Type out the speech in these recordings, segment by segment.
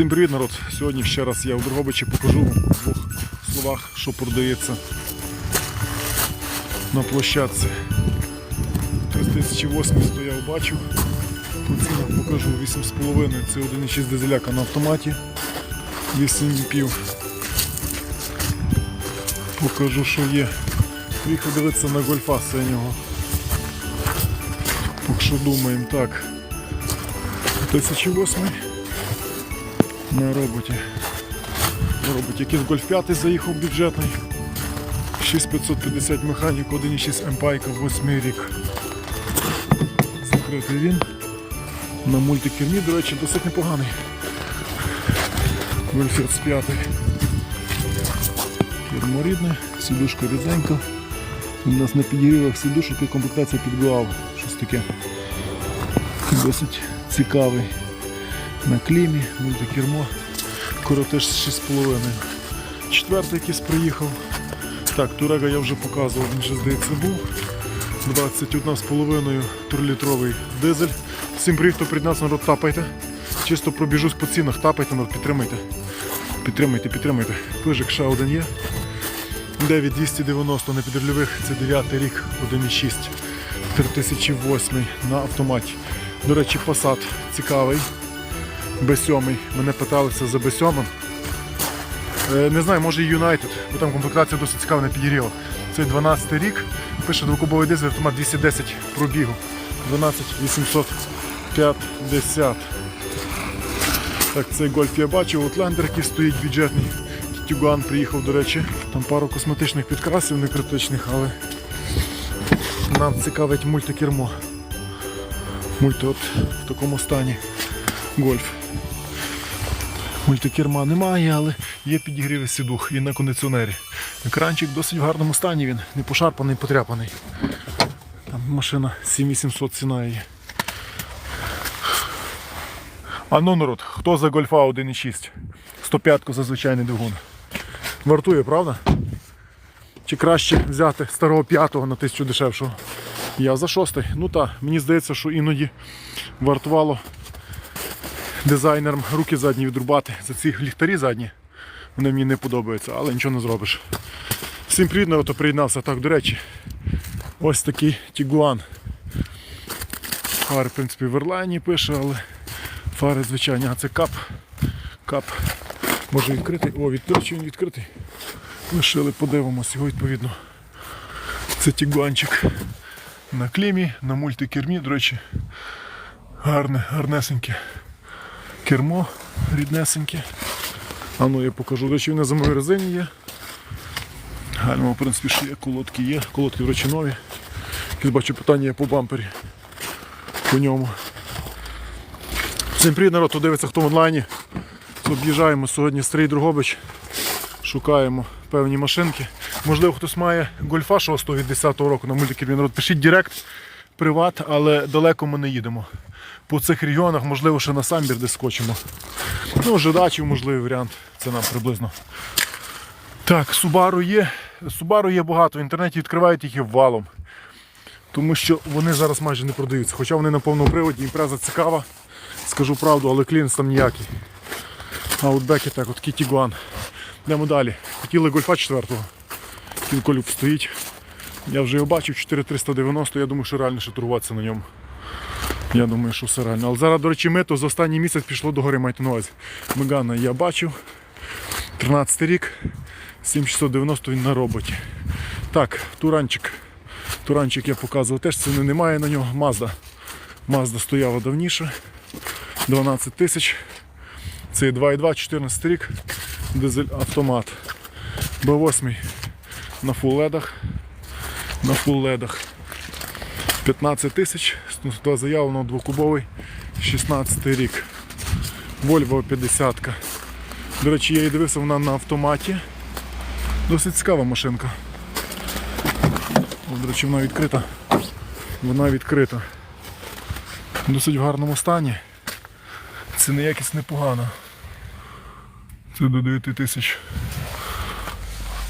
Всім привіт, народ! Сьогодні ще раз я в Дрогобичі покажу вам в двох словах, що продається на площадці. 3008 стояв, бачив. По цінах покажу 8,5 це 1,6 дизеляка на автоматі. 8,5. Покажу, що є. Приїхав дивитися на гольфа синього. Поки що думаємо так. 2008 на роботі. На роботі якийсь Гольф 5 заїхав бюджетний. 6550 механік, 1,6 Емпайка, 8 рік. Закритий він. На мультикермі, до речі, досить непоганий. Гольфець 5. Кермо сідушка рідненька. У нас на підігрівах сідушок і комплектація під ГУАВ. Щось таке. Досить цікавий. На клімі, мультикермо. Коротеж 6,5. Четвертий якийсь приїхав. Так, Турега я вже показував, він вже здається був. 21,5 трилітровий дизель. Всім привіт, хто перед нас народ тапайте. Чисто пробіжусь по цінах, тапайте, народ, підтримайте. Підтримайте, підтримайте. Пижик ще один є. 9290 на підрульових, це 9 рік, 1,6. 3008 на автоматі. До речі, Passat цікавий. Б7. Мене питалися за Б7. Е, Не знаю, може і United, бо там комплектація досить цікава на підігрівах. Це 12 рік. Пише двокубовий дизель, автомат 210 пробігу. 12850. Так, цей гольф я бачив, Outlander, який стоїть бюджетний. Тюган приїхав, до речі. Там пару косметичних підкрасів, не критичних, але нам цікавить мультикермо. Мульти от в такому стані. Гольф. Мультикерма немає, але є підігріви сідух і на кондиціонері. Екранчик досить в гарному стані він, не пошарпаний, потряпаний. Там машина 7800 ціна її. А ну народ, хто за гольфа 1.6? 105 за звичайний двигун. Вартує, правда? Чи краще взяти старого п'ятого на тисячу дешевшого? Я за шостий. Ну так, мені здається, що іноді вартувало дизайнерам руки задні відрубати за ці ліхтарі задні. Вони мені не подобаються, але нічого не зробиш. Всім привіт, народ, хто приєднався. Так, до речі, ось такий Тігуан. Фари, в принципі, в Ерлайні пише, але фари звичайні, а це кап. Кап. Може відкритий. О, від, до він відкритий. Лишили, подивимося його відповідно. Це Тігуанчик на клімі, на мультикермі, до речі, гарне, гарнесеньке кермо ріднесеньке. А ну я покажу. До речі, він на зимовій резині є. Гальма, в принципі, ще є, колодки є. Колодки, речі, нові. Якісь бачу питання є по бампері. По ньому. Всім привіт, народ, хто дивиться, хто в онлайні. Об'їжджаємо сьогодні Стрій Другобич. Шукаємо певні машинки. Можливо, хтось має гольфа 6 від 10-го року на мультикермі. Народ, пишіть Директ, приват, але далеко ми не їдемо. По цих регіонах, можливо, ще на самбір десь скочимо. Ну, жидачів, можливий варіант. Це нам приблизно. Так, Subaru є. Subaru є багато. В інтернеті відкривають їх і валом. Тому що вони зараз майже не продаються. Хоча вони на повному приводі, імпреза цікава. Скажу правду, але клієнт там ніякий. А от беки так, от Tiguan. Йдемо далі. Хотіли гольфа 4-го. Кінколюб стоїть. Я вже його бачив, 4390, я думаю, що реально ще торгуватися на ньому. Я думаю, що все реально. Але зараз, до речі, мито за останній місяць пішло до гори, майте. Мегана я бачив. 13 рік, 7690 він на роботі. Так, туранчик. Туранчик я показував, теж ціни немає на нього. Мазда. Мазда стояла давніше. 12 тисяч. Це 2,2, 14 рік. Дизель автомат. Б8 на фулледах. На фулледах. 15 тисяч, туди заявлено двокубовий, 16 рік. Volvo 50. До речі, я її дивився, вона на автоматі. Досить цікава машинка. О, До речі, вона відкрита. Вона відкрита. Досить в гарному стані. Ціна якість непогана. Це до 9 тисяч.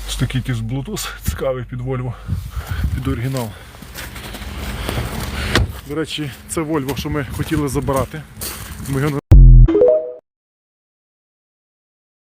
Ось такий якийсь Bluetooth цікавий під Volvo, під оригінал. До речі, це Вольво, що ми хотіли забирати. Ми його